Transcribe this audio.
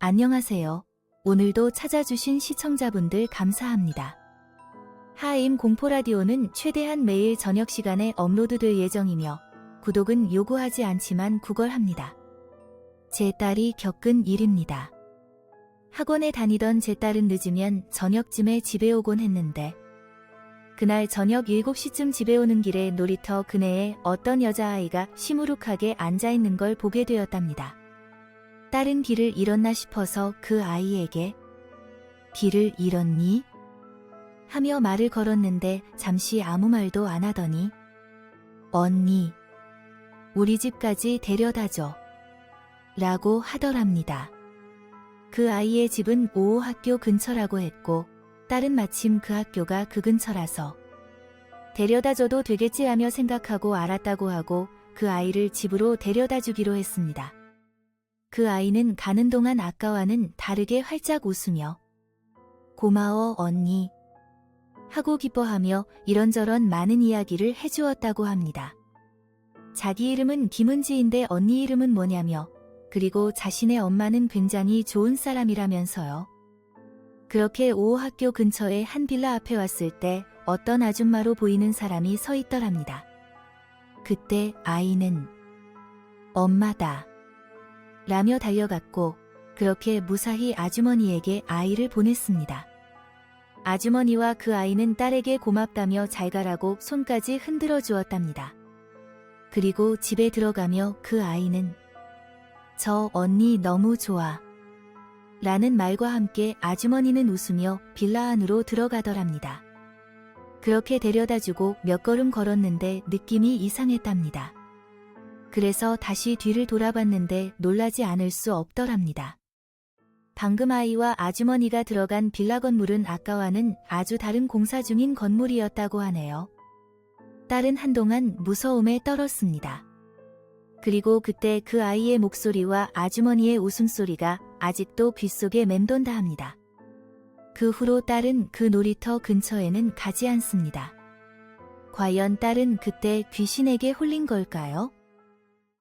안녕하세요. 오늘도 찾아주신 시청자분들 감사합니다. 하임 공포라디오는 최대한 매일 저녁 시간에 업로드될 예정이며 구독은 요구하지 않지만 구걸합니다. 제 딸이 겪은 일입니다. 학원에 다니던 제 딸은 늦으면 저녁쯤에 집에 오곤 했는데 그날 저녁 7시쯤 집에 오는 길에 놀이터 그네에 어떤 여자아이가 시무룩하게 앉아있는 걸 보게 되었답니다. 딸은 길을 잃었나 싶어서 그 아이에게 길을 잃었니? 하며 말을 걸었는데 잠시 아무 말도 안 하더니 언니, 우리 집까지 데려다 줘. 라고 하더랍니다. 그 아이의 집은 5호 학교 근처라고 했고 딸은 마침 그 학교가 그 근처라서 데려다 줘도 되겠지 하며 생각하고 알았다고 하고 그 아이를 집으로 데려다 주기로 했습니다. 그 아이는 가는 동안 아까와는 다르게 활짝 웃으며 고마워 언니 하고 기뻐하며 이런저런 많은 이야기를 해주었다고 합니다. 자기 이름은 김은지인데 언니 이름은 뭐냐며 그리고 자신의 엄마는 굉장히 좋은 사람이라면서요. 그렇게 오 학교 근처의 한 빌라 앞에 왔을 때 어떤 아줌마로 보이는 사람이 서 있더랍니다. 그때 아이는 엄마다. 라며 달려갔고 그렇게 무사히 아주머니에게 아이를 보냈습니다. 아주머니와 그 아이는 딸에게 고맙다며 잘 가라고 손까지 흔들어 주었답니다. 그리고 집에 들어가며 그 아이는 저 언니 너무 좋아. 라는 말과 함께 아주머니는 웃으며 빌라 안으로 들어가더랍니다. 그렇게 데려다 주고 몇 걸음 걸었는데 느낌이 이상했답니다. 그래서 다시 뒤를 돌아봤는데 놀라지 않을 수 없더랍니다. 방금 아이와 아주머니가 들어간 빌라 건물은 아까와는 아주 다른 공사 중인 건물이었다고 하네요. 딸은 한동안 무서움에 떨었습니다. 그리고 그때 그 아이의 목소리와 아주머니의 웃음소리가 아직도 귓속에 맴돈다 합니다. 그 후로 딸은 그 놀이터 근처에는 가지 않습니다. 과연 딸은 그때 귀신에게 홀린 걸까요?